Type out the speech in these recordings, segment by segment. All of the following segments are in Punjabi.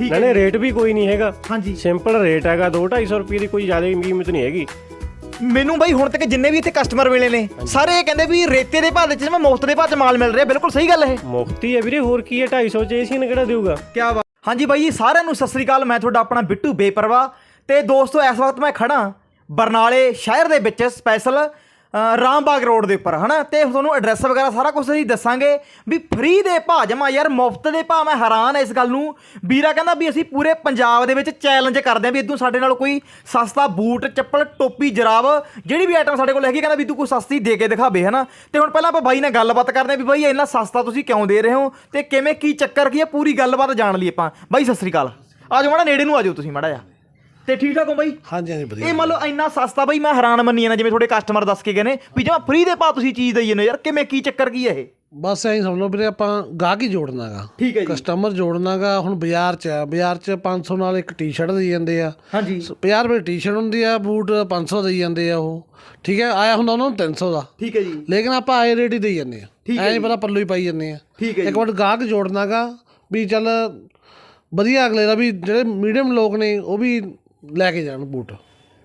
ਠੀਕ ਹੈ ਨਾਲੇ ਰੇਟ ਵੀ ਕੋਈ ਨਹੀਂ ਹੈਗਾ। ਹਾਂਜੀ। ਸਿੰਪਲ ਰੇਟ ਹੈਗਾ 2-250 ਰੁਪਏ ਦੀ ਕੋਈ ਜ਼ਿਆਦਾ ਕੀਮਤ ਨਹੀਂ ਹੈਗੀ। ਮੈਨੂੰ ਬਾਈ ਹੁਣ ਤੱਕ ਜਿੰਨੇ ਵੀ ਇੱਥੇ ਕਸਟਮਰ ਮਿਲੇ ਨੇ ਸਾਰੇ ਇਹ ਕਹਿੰਦੇ ਵੀ ਰੇਤੇ ਦੇ ਭਾਅ ਦੇ ਚ ਜਿਵੇਂ ਮੁਫਤ ਦੇ ਭਾਅ ਚ ਮਾਲ ਮਿਲ ਰਿਹਾ ਬਿਲਕੁਲ ਸਹੀ ਗੱਲ ਇਹ। ਮੁਫਤੀ ਹੈ ਵੀਰੇ ਹੋਰ ਕੀ ਹੈ 250 ਚ ਏਸੀ ਨੇ ਕਿਹੜਾ ਦੇਊਗਾ? ਕੀ ਬਾਤ। ਹਾਂਜੀ ਬਾਈ ਜੀ ਸਾਰਿਆਂ ਨੂੰ ਸਤਿ ਸ੍ਰੀ ਅਕਾਲ ਮੈਂ ਤੁਹਾਡਾ ਆਪਣਾ ਬਿੱਟੂ ਬੇਪਰਵਾ ਤੇ ਦੋਸਤੋ ਇਸ ਵਕਤ ਮੈਂ ਖੜਾ ਬਰਨਾਲੇ ਸ਼ਹਿਰ ਦੇ ਵਿੱਚ ਸਪੈਸ਼ਲ ਰਾਮਬਾਗ ਰੋਡ ਦੇ ਉੱਪਰ, ਹਨਾ? ਤੇ ਤੁਹਾਨੂੰ ਐਡਰੈਸ ਵਗੈਰਾ ਸਾਰਾ ਕੁਝ ਅਸੀਂ ਦੱਸਾਂਗੇ ਵੀ ਫ੍ਰੀ ਦੇ ਭਾਅ, ਜਮਾ ਯਾਰ ਮੁਫਤ ਦੇ ਭਾਅ, ਮੈਂ ਹੈਰਾਨ ਇਸ ਗੱਲ ਨੂੰ। ਵੀਰਾ ਕਹਿੰਦਾ ਵੀ ਅਸੀਂ ਪੂਰੇ ਪੰਜਾਬ ਦੇ ਵਿੱਚ ਚੈਲੰਜ ਕਰਦੇ ਆਂ ਵੀ ਇਦੋਂ ਸਾਡੇ ਨਾਲ ਕੋਈ ਸਸਤਾ ਬੂਟ, ਚੱਪਲ, ਟੋਪੀ ਜਰਾਬ ਜਿਹੜੀ ਵੀ ਆਈਟਮ ਸਾਡੇ ਕੋਲ ਹੈਗੀ, ਕਹਿੰਦਾ ਵੀ ਤੂੰ ਕੋਈ ਸਸਤੀ ਦੇ ਕੇ ਦਿਖਾਵੇ ਹਨਾ? ਤੇ ਹੁਣ ਪਹਿਲਾਂ ਆਪਾਂ ਬਾਈ ਨਾਲ ਗੱਲਬਾਤ ਕਰਦੇ ਆਂ ਵੀ ਬਾਈ ਇੰਨਾ ਸਸਤਾ ਤੁਸੀਂ ਕਿਉਂ ਦੇ ਰਹੇ ਹੋ? ਤੇ ਕਿਵੇਂ, ਕੀ ਚੱਕਰ ਕੀ ਹੈ ਪੂਰੀ ਗੱਲਬਾਤ ਜਾਣ ਲਈ ਆਪਾਂ। ਬਾਈ, ਸਤਿ ਸ੍ਰੀ ਅਕਾਲ। ਆਜੋ ਮਾੜਾ, ਨੇੜੇ ਨੂੰ ਆਜੋ ਤੁਸੀਂ ਮਾੜਾ ਜਿਹਾ। ਤੇ ਠੀਕ ਠਾਕ ਹੋ ਬਾਈ? ਹਾਂਜੀ ਹਾਂਜੀ ਵਧੀਆ। ਇਹ ਮੰਨ ਲਓ ਇੰਨਾ ਸਸਤਾ ਬਈ ਮੈਂ ਹੈਰਾਨ ਮੰਨੀ ਜਾਂਦਾ ਜਿਵੇਂ ਤੁਹਾਡੇ ਕਸਟਮਰ ਦੱਸ ਕੇ ਗਏ ਨੇ ਵੀ ਜਮਾ ਫ੍ਰੀ ਦੇ ਭਾਅ ਤੁਸੀਂ ਚੀਜ਼ ਦਈ ਜਾਂਦੇ ਹੋ ਯਾਰ ਕਿਵੇਂ ਕੀ ਚੱਕਰ ਕੀ ਹੈ ਇਹ? ਬਸ ਐਂ ਸਮਝ ਲਓ ਵੀਰੇ ਆਪਾਂ ਗਾਹਕ ਹੀ ਜੋੜਨਾਗਾ। ਠੀਕ ਹੈ ਜੀ। ਕਸਟਮਰ ਜੋੜਨਾਗਾ ਹੁਣ ਬਾਜ਼ਾਰ 'ਚ ਆ ਬਾਜ਼ਾਰ 'ਚ 500 ਨਾਲ ਇੱਕ ਟੀ-ਸ਼ਰਟ ਦੇਈ ਜਾਂਦੇ ਆ। ਹਾਂਜੀ। 50 ਰੁਪਏ ਟੀ-ਸ਼ਰਟ ਹੁੰਦੀ ਆ ਬੂਟ 500 ਦੇਈ ਜਾਂਦੇ ਆ ਉਹ। ਠੀਕ ਹੈ ਆਇਆ ਹੁੰਦਾ ਉਹਨਾਂ ਨੂੰ 300 ਦਾ। ਠੀਕ ਹੈ ਜੀ। ਲੇਕਿਨ ਆਪਾਂ ਆਏ ਰੇਟ ਹੀ ਦੇਈ ਜਾਂਦੇ ਆ। ਐਂ ਨਹੀਂ ਪਤਾ ਪੱਲੂ ਹੀ ਪਾਈ ਜਾਂਦੇ ਆ। ਠੀਕ ਹੈ ਇੱਕ ਵਾਰ ਗਾਹਕ ਜੋੜਨਾਗਾ ਵੀ ਚੱਲ ਵਧੀਆ ਅਗਲੇ ਦਾ ਵੀ ਜਿਹੜੇ ਮੀਡੀਅਮ ਲੋਕ ਨੇ ਉਹ ਵੀ ਲੈ ਕੇ ਜਾਣ ਬੂਟ।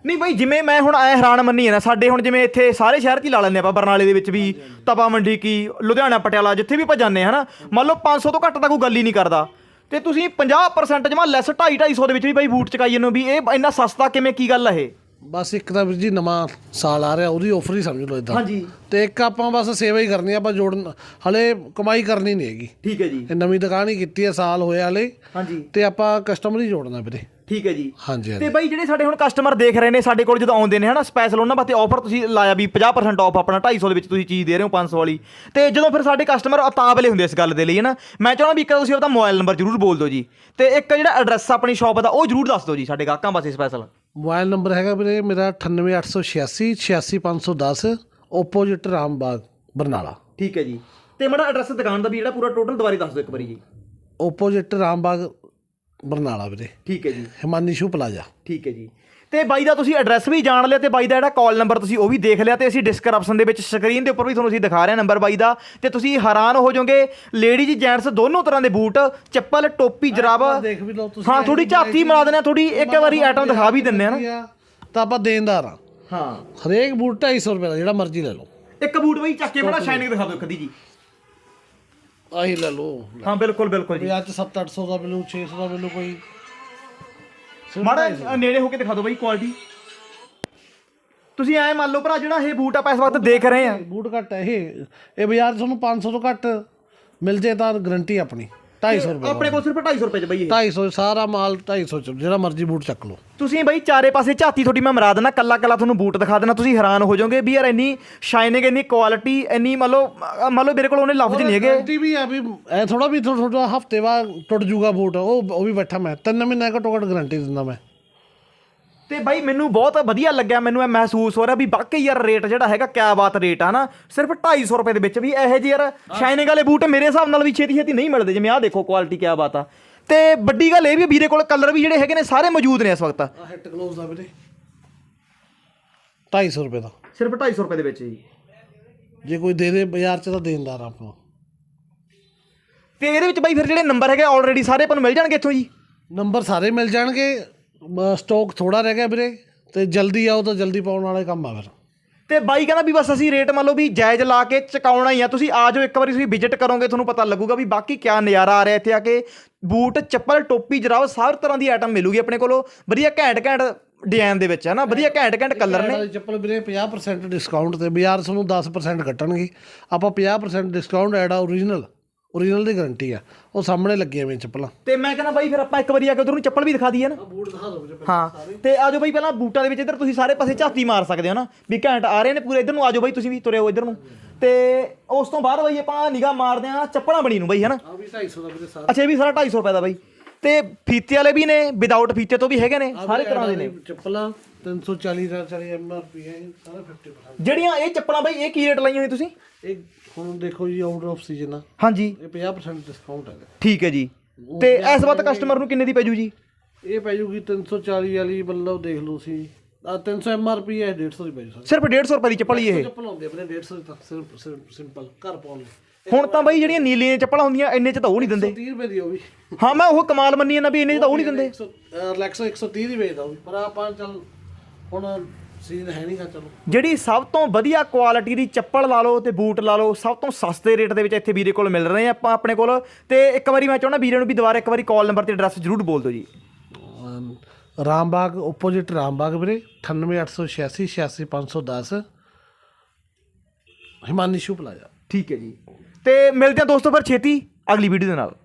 ਨਹੀਂ ਬਈ ਜਿਵੇਂ ਮੈਂ ਹੁਣ ਐ ਹੈਰਾਨ ਮੰਨੀ ਨਾ ਸਾਡੇ ਹੁਣ ਜਿਵੇਂ ਇੱਥੇ ਸਾਰੇ ਸ਼ਹਿਰ 'ਚ ਹੀ ਲਾ ਲੈਂਦੇ ਆਪਾਂ ਬਰਨਾਲੇ ਦੇ ਵਿੱਚ ਵੀ ਤਪਾ ਮੰਡੀ ਕੀ ਲੁਧਿਆਣਾ ਪਟਿਆਲਾ ਜਿੱਥੇ ਵੀ ਆਪਾਂ ਜਾਂਦੇ ਹਾਂ ਹਨਾ? ਮੰਨ ਲਓ 500 ਤੋਂ ਘੱਟ ਤਾਂ ਕੋਈ ਗੱਲ ਹੀ ਨਹੀਂ ਕਰਦਾ। ਤੇ ਤੁਸੀਂ 50% ਜਮਾ ਲੈਸ 2.5 250 ਦੇ ਵਿੱਚ ਵੀ ਬਾਈ ਬੂਟ ਚਕਾਈ ਜਾਂਦੇ ਹੋ ਵੀ ਇਹ ਇੰਨਾ ਸਸਤਾ ਕਿਵੇਂ ਕੀ ਗੱਲ ਹੈ ਇਹ? ਬਸ ਇੱਕ ਤਾਂ ਵੀਰ ਜੀ ਨਵਾਂ ਸਾਲ ਆ ਰਿਹਾ ਉਹਦੀ ਆਫਰ ਹੀ ਸਮਝ ਲਓ ਇਦਾਂ ਹਾਂਜੀ। ਤੇ ਇੱਕ ਆਪਾਂ ਬਸ ਸੇਵਾ ਹੀ ਕਰਨੀ ਆ ਆਪਾਂ ਜੋੜਨ ਹਲੇ ਕਮਾਈ ਕਰਨੀ ਨਹੀਂ ਹੈਗੀ। ਠੀਕ ਹੈ ਜੀ। ਇਹ ਨਵੀਂ ਦੁਕਾਨ ਹੀ ਕੀਤੀ ਹੈ ਸਾਲ ਹੋਇਆ ਹਲੇ। ਹਾਂਜੀ। ਤੇ ਆਪਾਂ ਕਸਟਮਰ ਹੀ ਜੋੜਨਾ ਵੀਰੇ। ਠੀਕ ਹੈ ਜੀ। ਹਾਂਜੀ ਹਾਂਜੀ। ਤੇ ਬਾਈ ਜਿਹੜੇ ਸਾਡੇ ਹੁਣ ਕਸਟਮਰ ਦੇਖ ਰਹੇ ਨੇ ਸਾਡੇ ਕੋਲ ਜਦੋਂ ਆਉਂਦੇ ਨੇ ਹਨਾ ਸਪੈਸ਼ਲ ਉਹਨਾਂ ਵਾਸਤੇ ਆਫਰ ਤੁਸੀਂ ਲਾਇਆ ਵੀ 50% ਆਫ ਆਪਣਾ 250 ਦੇ ਵਿੱਚ ਤੁਸੀਂ ਚੀਜ਼ ਦੇ ਰਹੇ ਹੋ 500 ਵਾਲੀ। ਤੇ ਜਦੋਂ ਫਿਰ ਸਾਡੇ ਕਸਟਮਰ ਉਤਾਵਲੇ ਹੁੰਦੇ ਇਸ ਗੱਲ ਦੇ ਲਈ ਹਨਾ ਮੈਂ ਚਾਹੁੰਦਾ ਵੀ ਇੱਕ ਤਾਂ ਤੁਸੀਂ ਆਪਦਾ ਮੋਬਾਈਲ ਨੰਬਰ ਜ਼ਰੂਰ ਬੋਲ ਦਿਓ ਜੀ। ਤੇ ਇੱਕ ਜਿਹੜਾ ਐਡਰੈਸ ਆਪਣੀ ਸ਼ਾਪ ਦਾ ਉਹ ਜ਼ਰੂਰ ਦੱਸ ਦਿਓ ਜੀ ਸਾਡੇ ਗਾਹਕਾਂ ਵਾਸਤੇ ਸਪੈਸ਼ਲ ਮੋਬਾਈਲ ਨੰਬਰ ਹੈਗਾ ਵੀਰੇ ਮੇਰਾ 98886 86510 ਓਪੋਜਿਟ ਰਾਮਬਾਗ ਬਰਨਾਲਾ। ਠੀਕ ਹੈ ਜੀ। ਤੇ ਮੇਰਾ ਐਡਰੈਸ ਦੁਕਾਨ ਦਾ ਵੀ ਜਿਹੜਾ ਪੂਰਾ ਟੋਟਲ ਦੁਬਾਰੇ ਦੱਸ ਦਿਓ ਇੱਕ ਵਾਰੀ ਜੀ। ਓਪੋਜਿਟ ਰਾਮਬਾਗ ਬਰਨਾਲਾ ਵੀਰੇ। ਠੀਕ ਹੈ ਜੀ। Himani shoe plaza. ਠੀਕ ਹੈ ਜੀ। ਤੇ ਬਾਈ ਦਾ ਤੁਸੀਂ ਐਡਰੈਸ ਵੀ ਜਾਣ ਲਿਆ ਤੇ ਬਾਈ ਦਾ ਜਿਹੜਾ ਕਾਲ ਨੰਬਰ ਤੁਸੀਂ ਉਹ ਵੀ ਦੇਖ ਲਿਆ ਤੇ ਅਸੀਂ ਡਿਸਕ੍ਰਿਪਸ਼ਨ ਦੇ ਵਿੱਚ ਸਕਰੀਨ ਦੇ ਉੱਪਰ ਵੀ ਤੁਹਾਨੂੰ ਅਸੀਂ ਦਿਖਾ ਰਹੇ ਹਾਂ ਨੰਬਰ ਬਾਈ ਦਾ। ਤੇ ਤੁਸੀਂ ਹੈਰਾਨ ਹੋ ਜਾਓਗੇ ਲੇਡੀਜ਼ ਜੈਂਟਸ ਦੋਨੋਂ ਤਰ੍ਹਾਂ ਦੇ ਬੂਟ ਚੱਪਲ ਟੋਪੀ ਜਰਾਬ। ਦੇਖ ਵੀ ਲਓ ਤੁਸੀਂ ਹਾਂ ਥੋੜੀ ਝਾਤੀ ਮਾਰ ਦਿੰਦੇ ਆ ਥੋੜੀ ਇੱਕ ਵਾਰੀ ਆਈਟਮ ਦਿਖਾ ਵੀ ਦਿੰਦੇ ਆ ਨਾ। ਤਾਂ ਆਪਾਂ ਦੇਣਦਾਰ ਆ ਹਾਂ। ਹਰੇਕ ਬੂਟ 250 ਰੁਪਏ ਦਾ ਜਿਹੜਾ ਮਰਜ਼ੀ ਲੈ ਲਓ। ਇੱਕ ਬੂਟ ਬਾਈ ਚੱਕ ਕੇ ਬੜਾ ਸ਼ਾਈਨਿੰਗ ਦਿਖਾ ਦਿਓ ਕਦੀ ਜੀ। ਆਹੀ ਲੈ ਲਓ। ਹਾਂ ਬਿਲਕੁਲ ਬਿਲਕੁਲ ਜੀ। ਚ 7-800 ਦਾ ਮਿਲੂ 600 ਦਾ ਮਿਲੂ ਕੋਈ ਮਾੜਾ ਜਿਹਾ ਨੇੜੇ ਹੋ ਕੇ ਦਿਖਾ ਦਿਓ ਬਾਈ ਕੁਆਲਿਟੀ ਤੁਸੀਂ ਐ ਮੰਨ ਲਓ ਭਰਾ ਜਿਹੜਾ ਇਹ ਬੂਟ ਆਪਾਂ ਇਸ ਵਕਤ ਦੇਖ ਰਹੇ ਆ ਬੂਟ ਘੱਟ ਹੈ ਇਹ ਇਹ ਬਾਜ਼ਾਰ 'ਚ ਤੁਹਾਨੂੰ 500 ਤੋਂ ਘੱਟ ਮਿਲ ਜੇ ਤਾਂ ਗਰੰਟੀ ਆਪਣੀ। 250 ਰੁਪਏ ਆਪਣੇ ਕੋਲ ਸਿਰਫ 250 ਰੁਪਏ ਚ ਬਾਈ ਇਹ। 250 ਸਾਰਾ ਮਾਲ 250 ਚ ਜਿਹੜਾ ਮਰਜ਼ੀ ਬੂਟ ਚੱਕ ਲਓ। ਤੁਸੀਂ ਬਈ ਚਾਰੇ ਪਾਸੇ ਝਾਤੀ ਤੁਹਾਡੀ ਮੈਂ ਮਰਾ ਦੇਣਾ ਕੱਲਾ ਕੱਲਾ ਤੁਹਾਨੂੰ ਬੂਟ ਦਿਖਾ ਦੇਣਾ ਤੁਸੀਂ ਹੈਰਾਨ ਹੋ ਜਾਓਗੇ ਵੀ ਯਾਰ ਇੰਨੀ ਸ਼ਾਈਨਿੰਗ ਇੰਨੀ ਕੁਆਲਿਟੀ ਇੰਨੀ ਮੰਨ ਲਓ ਅ, ਮੰਨ ਲਓ ਮੇਰੇ ਕੋਲ ਉਹਨੇ ਲਫ਼ਜ਼ ਨਹੀਂ ਹੈਗੇ। ਗਰੰਟੀ ਵੀ ਆ ਵੀ ਐ ਥੋੜਾ ਵੀ ਤੁਹਾਡਾ ਹਫ਼ਤੇ ਬਾਅਦ ਟੁੱਟ ਜੂਗਾ ਬੂਟ ਉਹ ਉਹ ਵੀ ਬੈਠਾ ਮੈਂ। ਤਿੰਨ ਮਹੀਨੇ ਘੱਟੋ ਘੱਟ ਗਰੰਟੀ ਦਿੰਦਾ ਮੈਂ। ਤੇ ਬਾਈ ਮੈਨੂੰ ਬਹੁਤ ਵਧੀਆ ਲੱਗਿਆ ਮੈਨੂੰ ਇਹ ਮਹਿਸੂਸ ਹੋ ਰਿਹਾ ਵੀ ਵਾਕਈ ਯਾਰ ਰੇਟ ਜਿਹੜਾ ਹੈਗਾ ਕਿਆ ਬਾਤ ਰੇਟ ਆ ਨਾ। ਸਿਰਫ 250 ਰੁਪਏ ਦੇ ਵਿੱਚ ਵੀ ਇਹੋ ਜਿਹੇ ਯਾਰ ਸ਼ਾਈਨਿੰਗ ਵਾਲੇ ਬੂਟ ਮੇਰੇ ਹਿਸਾਬ ਨਾਲ ਵੀ ਛੇਤੀ ਛੇਤੀ ਨਹੀਂ ਮਿਲਦੇ ਜਿਵੇਂ ਆਹ ਦੇਖੋ ਕੁਆਲਿਟੀ ਕਿਆ ਬਾਤ ਆ। ਤੇ ਵੱਡੀ ਗੱਲ ਇਹ ਵੀ ਵੀਰੇ ਕੋਲ ਕਲਰ ਵੀ ਜਿਹੜੇ ਹੈਗੇ ਨੇ ਸਾਰੇ ਮੌਜੂਦ ਨੇ ਇਸ ਵਕਤ। ਆ ਹਿੱਟ ਕਲੋਜ਼ ਦਾ ਵੀਰੇ। 250 ਰੁਪਏ ਦਾ। ਸਿਰਫ 250 ਰੁਪਏ ਦੇ ਵਿੱਚ ਜੀ। ਜੇ ਕੋਈ ਦੇ ਦੇ ਬਾਜ਼ਾਰ 'ਚ ਤਾਂ ਦੇਣਦਾਰ ਆ ਆਪਾਂ। ਤੇ ਇਹਦੇ ਵਿੱਚ ਬਾਈ ਫਿਰ ਜਿਹੜੇ ਨੰਬਰ ਹੈਗੇ ਆਲਰੇਡੀ ਸਾਰੇ ਆਪਾਂ ਨੂੰ ਮਿਲ ਜਾਣਗੇ ਇੱਥੋਂ ਜੀ। ਨੰਬਰ ਸਾਰੇ ਮਿਲ ਜਾਣਗੇ। ਸਟਾਕ ਥੋੜਾ ਰਹਿ ਗਿਆ ਵੀਰੇ ਤੇ ਜਲਦੀ ਆਓ ਤਾਂ ਜਲਦੀ ਪਾਉਣ ਵਾਲਾ ਕੰਮ ਆ ਫਿਰ। ਤੇ ਬਾਈ ਕਹਿੰਦਾ ਵੀ ਬਸ ਅਸੀਂ ਰੇਟ ਮੰਨ ਲਓ ਵੀ ਜਾਇਜ਼ ਲਾ ਕੇ ਚਕਾਉਣਾ ਹੀ ਆ ਤੁਸੀਂ ਆ ਜਾਓ ਇੱਕ ਵਾਰੀ ਤੁਸੀਂ ਵਿਜ਼ਿਟ ਕਰੋਗੇ ਤੁਹਾਨੂੰ ਪਤਾ ਲੱਗੂਗਾ ਵੀ ਬਾਕੀ ਕਿਆ ਨਜ਼ਾਰਾ ਆ ਰਿਹਾ ਇੱਥੇ ਆ ਕੇ। ਬੂਟ ਚੱਪਲ ਟੋਪੀ ਜਰਾਬ ਹਰ ਤਰ੍ਹਾਂ ਦੀ ਆਈਟਮ ਮਿਲੂਗੀ ਆਪਣੇ ਕੋਲੋਂ। ਵਧੀਆ ਘੈਂਟ ਘੈਂਟ ਡਿਜ਼ਾਈਨ ਦੇ ਵਿੱਚ ਹੈ ਨਾ? ਵਧੀਆ ਘੈਂਟ ਘੈਂਟ ਕਲਰ ਨੇ ਚੱਪਲ ਵੀਰੇ 50% ਡਿਸਕਾਊਂਟ ਤੇ ਬਾਜ਼ਾਰ ਤੁਹਾਨੂੰ 10% ਕੱਟਣਗੇ ਆਪਾਂ 50% ਡਿਸਕਾਊਂਟ ਐਡ ਆ ਓਰੀਜਨਲ ਓਰੀਜਨਲ ਦੀ ਗਾਰੰਟੀ ਆ। ਉਹ ਸਾਹਮਣੇ ਲੱਗੀਆਂ ਹੋਈਆਂ ਚੱਪਲਾਂ। ਤੇ ਮੈਂ ਕਹਿੰਦਾ ਬਾਈ ਫਿਰ ਆਪਾਂ ਇੱਕ ਵਾਰੀ ਆ ਕੇ ਉਧਰ ਨੂੰ ਚੱਪਲ ਵੀ ਦਿਖਾ ਦਈਏ ਨਾ। ਬੂਟ ਦਿਖਾ ਦਿਓ ਹਾਂ ਤੇ ਆਜੋ ਬਾਈ ਪਹਿਲਾਂ ਬੂਟਾਂ ਦੇ ਵਿੱਚ ਇੱਧਰ ਤੁਸੀਂ ਸਾਰੇ ਪਾਸੇ ਝਾਤੀ ਮਾਰ ਸਕਦੇ ਹੋ ਨਾ। ਵੀ ਘੈਂਟ ਆ ਰਹੇ ਨੇ ਪੂਰੇ ਇੱਧਰ ਨੂੰ ਆਜੋ ਬਾਈ ਤੁਸੀਂ ਵੀ ਤੁਰੇ ਹੋ ਇੱਧਰ ਨੂੰ। ਤੇ ਉਸ ਤੋਂ ਬਾਅਦ ਬਾਈ ਆਪਾਂ ਨਿਗਾਹ ਮਾਰਦੇ ਆ ਚੱਪਲਾਂ ਬਣੀ ਨੂੰ ਬਾਈ ਹਨਾ ਆ ਵੀ 250 ਦਾ ਵੀਰੇ ਸਾਰਾ। ਅੱਛਾ ਇਹ ਵੀ ਸਾਰਾ 250 ਰੁਪਏ ਦਾ ਬਾਈ। ਤੇ ਫੀਤੇ ਵਾਲੇ ਵੀ ਨੇ ਵਿਦਆਊਟ ਫੀਤੇ ਤੋਂ ਵੀ ਹੈਗੇ ਨੇ ਸਾਰੇ ਤਰ੍ਹਾਂ ਦੇ ਨੇ। ਚੱਪਲਾਂ। 340 ਦਾ 40 ਐਮਆਰਪੀ ਹੈ ਸਾਰਾ 50% ਜਿਹੜੀਆਂ ਇਹ ਚੱਪਲਾਂ ਬਾਈ ਇਹ ਕੀ ਰੇਟ ਲਾਈਆਂ ਹੋਈ ਤੁਸੀਂ? ਇਹ ਹੁਣ ਦੇਖੋ ਜੀ ਆਊਟ ਆਫ ਸੀਜ਼ਨ ਆ। ਹਾਂਜੀ। ਇਹ 50% ਡਿਸਕਾਊਂਟ ਹੈਗਾ। ਠੀਕ ਹੈ ਜੀ। ਤੇ ਇਸ ਵਾਰ ਕਸਟਮਰ ਨੂੰ ਕਿੰਨੇ ਦੀ ਪੈਜੂ ਜੀ ਇਹ ਪੈ ਜੂਗੀ 340 ਵਾਲੀ ਬੱਲਬ ਦੇਖ ਲਓ ਸੀ ਆ 300 ਐਮਆਰਪੀ ਹੈ 150 ਦੀ ਪੈ ਜੂ ਸਿਰਫ 150 ਰੁਪਏ ਦੀ ਚੱਪਲ ਹੀ ਇਹ। ਚੱਪਲ ਆਉਂਦੀ ਆਪਣੇ 150 ਦੀ ਤਾਂ ਸਿਰਫ ਸਿੰਪਲ ਘਰ ਪਾਉਣ ਲਈ। ਹੁਣ ਤਾਂ ਬਾਈ ਜਿਹੜੀਆਂ ਨੀਲੀਆਂ ਚੱਪਲਾਂ ਹੁੰਦੀਆਂ ਇੰਨੇ ਚ ਤਾਂ ਉਹ ਨਹੀਂ ਦਿੰਦੇ। 30 ਰੁਪਏ ਦੀ ਉਹ ਵੀ। ਹਾਂ ਮੈਂ ਉਹ ਕਮਾਲ ਮੰਨੀ ਜਾਂਦਾ ਵੀ ਇੰਨੇ ਚ ਤਾਂ ਉਹ ਨਹੀਂ ਦਿੰਦੇ। ਰਿਲੈਕਸੋ 130 ਦੀ ਵੇਚਦਾ ਉਹ ਵੀ। ਪਰ ਆਪਾਂ ਚੱਲ ਹੁਣ ਸੀਨ ਹੈ ਨਹੀਂਗਾ ਚਲੋ। ਜਿਹੜੀ ਸਭ ਤੋਂ ਵਧੀਆ ਕੁਆਲਿਟੀ ਦੀ ਚੱਪਲ ਲਾ ਲਓ ਤੇ ਬੂਟ ਲਾ ਲਓ ਸਭ ਤੋਂ ਸਸਤੇ ਰੇਟ ਦੇ ਵਿੱਚ ਇੱਥੇ ਵੀਰੇ ਕੋਲ ਮਿਲ ਰਹੇ ਆ ਆਪਾਂ ਆਪਣੇ ਕੋਲ। ਤੇ ਇੱਕ ਵਾਰੀ ਮੈਂ ਚਾਹੁੰਦਾ ਵੀਰੇ ਨੂੰ ਵੀ ਦੁਬਾਰਾ ਇੱਕ ਵਾਰੀ ਕਾਲ ਨੰਬਰ ਤੇ ਐਡਰੈਸ ਜ਼ਰੂਰ ਬੋਲ ਦਿਓ ਜੀ। ਅਮ ਰਾਮਬਾਗ ਆਪੋਜ਼ਿਟ ਰਾਮਬਾਗ ਵੀਰੇ 98886 86510 ਹਿਮਾਨੀ ਸ਼ੂ ਪਲਾਜ਼ਾ। ਠੀਕ ਹੈ ਜੀ। ਤੇ ਮਿਲਦੇ ਆ ਦੋਸਤੋ ਫਿਰ ਛੇਤੀ ਅਗਲੀ ਵੀਡੀਓ ਦੇ ਨਾਲ।